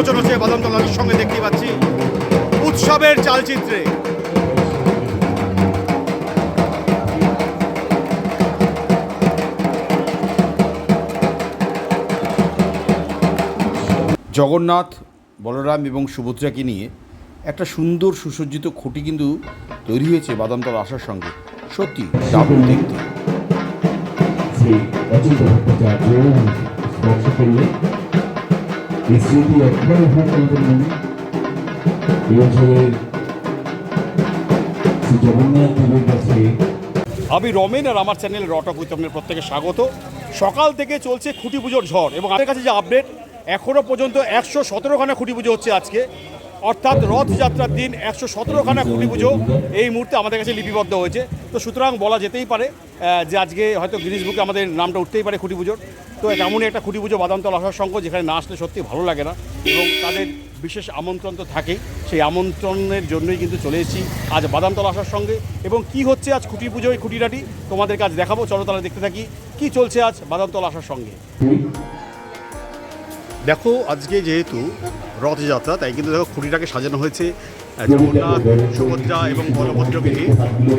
উন্মোচন হচ্ছে বাদামতলার সঙ্গে দেখতে পাচ্ছি উৎসবের চালচিত্রে। জগন্নাথ বলরাম এবং সুভদ্রাকে নিয়ে একটা সুন্দর সুসজ্জিত খুঁটি কিন্তু তৈরি হয়েছে বাদামতলা আসার সঙ্গে। সত্যি দারুণ দেখতে। এই স্মৃতি একবারে আমাদের মনে এই আমি রমেন আর আমার চ্যানেল রটক উইথ আপনাদের প্রত্যেকে স্বাগত। সকাল থেকে চলছে খুঁটি পুজোর ঝড় এবং আমাদের কাছে যে আপডেট এখনও পর্যন্ত একশো সতেরোখানা খুঁটি পুজো হচ্ছে আজকে। অর্থাৎ রথযাত্রার দিন একশো সতেরোখানা খুঁটি পুজো এই মুহূর্তে আমাদের কাছে লিপিবদ্ধ হয়েছে। তো সুতরাং বলা যেতেই পারে যে আজকে হয়তো গিরিশ বুকে আমাদের নামটা উঠতেই পারে খুঁটি পুজোর। তো এমনই একটা খুঁটি পুজো বাদামতল আসার সঙ্গ যেখানে না আসলে সত্যি ভালো লাগে না। এবং তাদের বিশেষ আমন্ত্রণ তো থাকেই। সেই আমন্ত্রণের জন্যই কিন্তু চলে এসেছি আজ বাদামতলা আসার সঙ্গে এবং কি হচ্ছে আজ খুঁটি পুজোয় খুঁটিনাটি তোমাদেরকে আজ দেখাবো। চলো তাহলে দেখতে থাকি, কি চলছে আজ বাদামতলা আসার সঙ্গে দেখো, আজকে যেহেতু রথযাত্রা, তাই কিন্তু দেখো খুঁটিটাকে সাজানো হয়েছে জগন্নাথ, সুভদ্রা এবং বলভদ্রকে। নিয়ে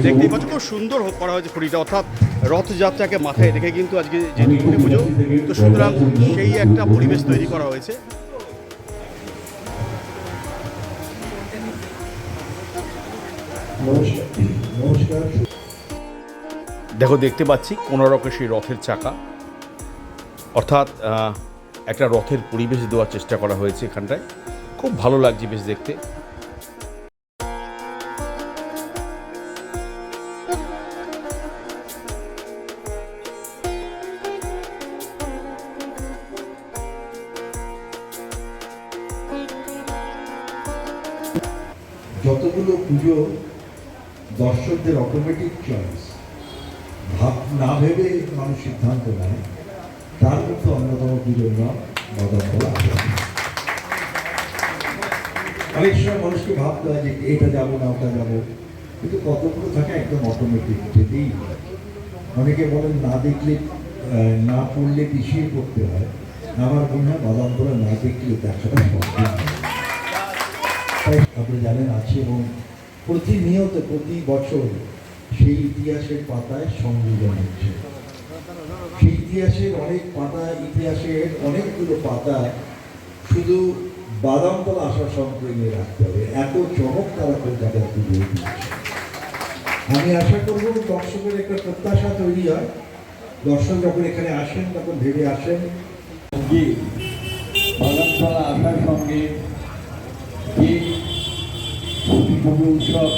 দেখতেই পাচ্ছ খুব সুন্দর করা হয়েছে খুঁটিটা, অর্থাৎ রথযাত্রাকে মাথায় রেখে কিন্তু আজকে যেহেতু খুঁটি পুজো, তো সুতরাং সেই একটা পরিবেশ তৈরি করা হয়েছে। দেখো, দেখতে পাচ্ছি কোনো রকম সেই রথের চাকা। অর্থাৎ একটা রথের পরিবেশ দেওয়ার চেষ্টা করা হয়েছে এখানটায়। খুব ভালো লাগছে বেশ দেখতে। যতগুলো পুজো দর্শকদের অটোমেটিক চয়েস ভাব না ভেবে মানুষ সিদ্ধান্ত নেয়। তার মধ্যে অন্যতম পুজোর নাম অনেক সময় মানুষকে ভাবতে হয় যে এটা যাব না, ওটা যাব। কিন্তু কতগুলো থাকে একদম অটোমেটিক যেতেই। অনেকে বলেন, না দেখলে না পড়লে পিছিয়ে পড়তে হয়। আমার মনে হয় বাদামতলা না দেখলে দেখাটা তাই আপনি জানেন, আছে এবং প্রতিনিয়ত, প্রতি বছর সেই ইতিহাসের পাতায় সংযোজন হচ্ছে। ইতিহাসের অনেক পাতা, ইতিহাসের অনেকগুলো পাতা শুধু বাদামতলা আসার সম্পর্কে রাখতে হবে। এত চমক তারা কলকাতার পুজো আমি আশা করব দর্শকের একটা প্রত্যাশা তৈরি হয়। দর্শক যখন এখানে আসেন, তখন ভেবে আসেন যে বাগানতলা আসার সঙ্গে যে উৎসব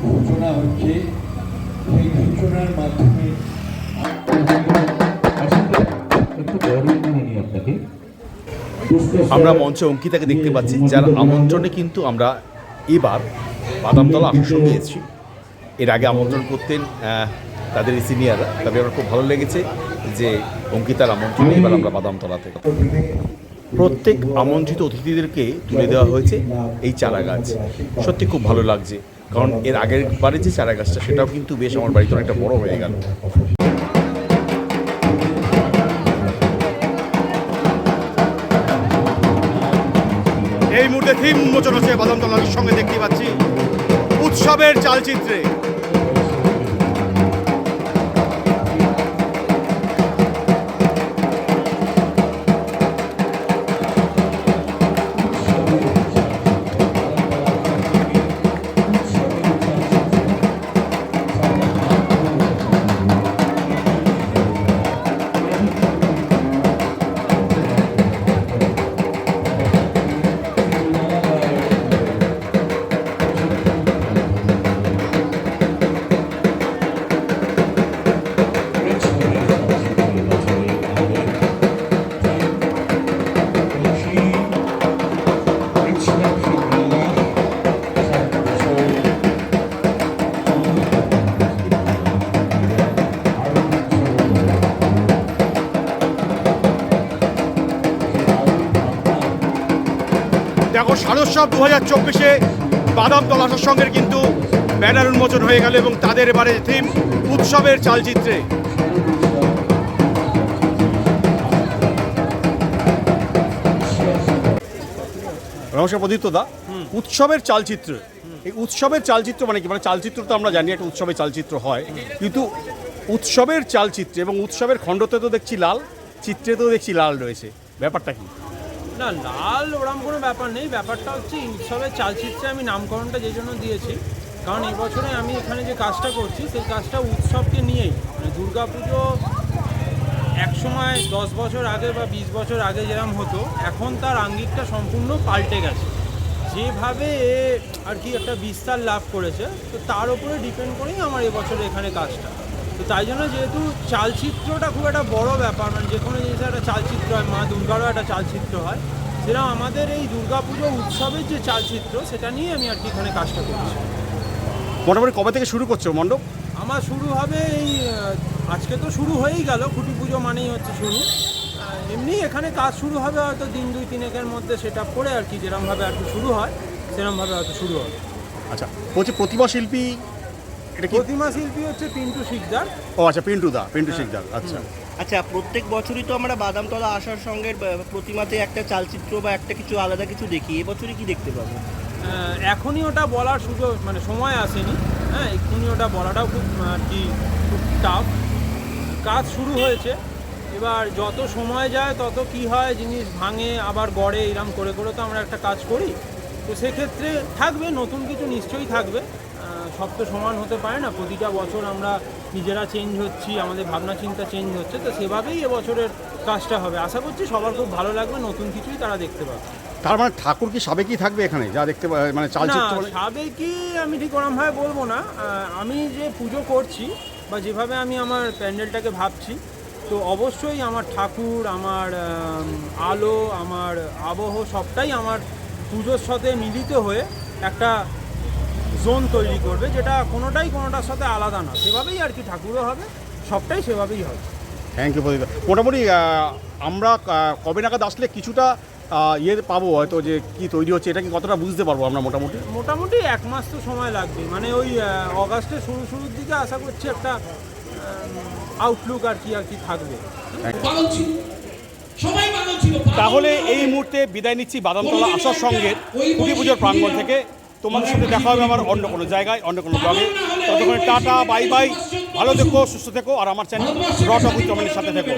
সূচনা হচ্ছে, সেই সূচনার মাধ্যমে আমরা মঞ্চে অঙ্কিতাকে দেখতে পাচ্ছি, যার আমন্ত্রণে কিন্তু আমরা এবার বাদামতলা সঙ্গে এসেছি এর আগে আমন্ত্রণ করতেন তাদের সিনিয়ররা তবে আমার খুব ভালো লেগেছে যে অঙ্কিতার আমন্ত্রণে এবার আমরা বাদামতলাতে প্রত্যেক আমন্ত্রিত অতিথিদেরকে তুলে দেওয়া হয়েছে এই চারা গাছ সত্যি খুব ভালো লাগছে। কারণ এর আগের বারে যে চারা গাছটা সেটাও কিন্তু বেশ আমার বাড়িতে অনেকটা বড় হয়ে গেল। এই মুহূর্তে থিম উন্মোচন হচ্ছে বাদামতলার সঙ্গে দেখতে পাচ্ছি। উৎসবের চালচিত্রে। দেখো শারদোৎসব দু হাজার চব্বিশে বাদামতল আসার সঙ্গে কিন্তু ব্যানার উন্মোচন হয়ে গেল এবং তাদের এবারে থিম উৎসবের চালচিত্রে। নমস্কার প্রদীপ্ত দা, উৎসবের চালচিত্র। এই উৎসবের চালচিত্র মানে কি? মানে চালচিত্র তো আমরা জানি, একটা উৎসবের চালচিত্র হয়। কিন্তু উৎসবের চালচিত্র এবং উৎসবের খণ্ডতে তো দেখছি লাল, চিত্রে তো দেখছি লাল রয়েছে। ব্যাপারটা কি? না, লাল ওরম কোনো ব্যাপার নেই। ব্যাপারটা হচ্ছে উৎসবের চালচিত্রে আমি নামকরণটা যে জন্য দিয়েছি। কারণ এবছরে আমি এখানে যে কাজটা করছি, সেই কাজটা উৎসবকে নিয়েই। মানে দুর্গা পুজো এক সময় দশ বছর আগে বা বিশ বছর আগে যেরকম হতো, এখন তার আঙ্গিকটা সম্পূর্ণ পাল্টে গেছে। যেভাবে আর কি একটা বিস্তার লাভ করেছে, তো তার উপরে ডিপেন্ড করেই আমার এবছর এখানে কাজটা। তো তাই জন্য যেহেতু চালচিত্রটা খুব একটা বড় ব্যাপার মানে যে কোনো জিনিসের একটা চালচিত্র হয় মা দুর্গারও একটা চালচিত্র হয়। সেরকম আমাদের এই দুর্গাপুজো উৎসবের যে চালচিত্র সেটা নিয়ে আমি আর কি এখানে কাজটা করছি। মোটামুটি কবে থেকে শুরু করছ মণ্ডপ? আমার শুরু হবে এই আজকে তো শুরু হয়েই গেল খুঁটি পুজো মানেই হচ্ছে শুরু। এমনি এখানে কাজ শুরু হবে হয়তো দিন দুই তিনেকের মধ্যে সেটা করে আর কি যেরমভাবে আর কি শুরু হয় সেরমভাবে হয়তো শুরু হবে। আচ্ছা বলছি প্রতিমা শিল্পী এটা কি? প্রতিমা শিল্পী হচ্ছে পিন্টু শিকদার। ও আচ্ছা পিন্টু দা পিন্টু শিকদার আচ্ছা। আচ্ছা প্রত্যেক বছরই তো আমরা বাদামতলা আসার সঙ্গে প্রতিমাতে একটা চালচিত্র বা একটা কিছু আলাদা কিছু দেখি। এবছরই কি দেখতে পাবো? এখনই ওটা বলার সুযোগ মানে সময় আসেনি। হ্যাঁ এক্ষুনি ওটা বলাটাও খুব আর কি খুব টাফ কাজ শুরু হয়েছে। এবার যত সময় যায় তত কি হয় জিনিস ভাঙে আবার গড়ে এরম করে করে তো আমরা একটা কাজ করি। তো সেক্ষেত্রে থাকবে নতুন কিছু নিশ্চয়ই থাকবে। সব তো সমান হতে পারে না। প্রতিটা বছর আমরা নিজেরা চেঞ্জ হচ্ছি আমাদের ভাবনা চিন্তা চেঞ্জ হচ্ছে তো সেভাবেই এবছরের কাজটা হবে। আশা করছি সবার খুব ভালো লাগবে নতুন কিছুই তারা দেখতে পাবে। তার মানে ঠাকুর কি সাবেকি থাকবে এখানে? যা দেখতে মানে চালচিত্র মানে সাবেকি আমি ঠিক ওরমভাবে বলব না। আমি যে পুজো করছি বা যেভাবে আমি আমার প্যান্ডেলটাকে ভাবছি তো অবশ্যই আমার ঠাকুর আমার আলো আমার আবহ সবটাই আমার পুজোর সাথে মিলিত হয়ে একটা জোন তৈরি করবে যেটা কোনোটাই কোনোটার সাথে আলাদা না। সেভাবেই আর কি ঠাকুরও হবে সবটাই সেভাবেই হবে। থ্যাংক ইউ প্রদীপ মোটামুটি আমরা কবে নাগাদ আসলে কিছুটা ইয়ে পাবো হয়তো যে কি তৈরি হচ্ছে এটা কি কতটা বুঝতে পারব আমরা মোটামুটি? মোটামুটি এক মাস তো সময় লাগবে। মানে ওই অগাস্টের শুরু শুরুর দিকে আশা করছি একটা আউটলুক আর কি আর কি থাকবে। পাগল ছিল। সবাই ছিল। তাহলে এই মুহূর্তে বিদায় নিচ্ছি বাদামতলা আসার সঙ্গে পুজোর প্রাঙ্গণ থেকে। তোমাদের সাথে দেখা হবে আমার অন্য কোনো জায়গায় অন্য কোনো ব্লগে ততক্ষণে টাটা বাই বাই ভালো থেকো, সুস্থ থেকো, আর আমার চ্যানেল রট উইথ সাথে থেকো।